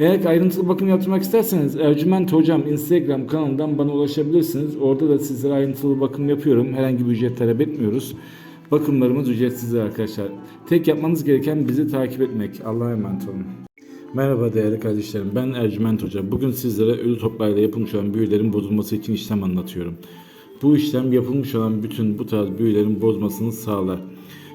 Eğer ayrıntılı bakım yaptırmak isterseniz Ercüment Hocam Instagram kanalından bana ulaşabilirsiniz. Orada da sizlere ayrıntılı bakım yapıyorum. Herhangi bir ücret talep etmiyoruz. Bakımlarımız ücretsizdir arkadaşlar. Tek yapmanız gereken bizi takip etmek. Allah'a emanet olun. Merhaba değerli kardeşlerim. Ben Ercüment Hoca. Bugün sizlere ölü toprağıyla yapılmış olan büyülerin bozulması için işlem anlatıyorum. Bu işlem yapılmış olan bütün bu tarz büyülerin bozmasını sağlar.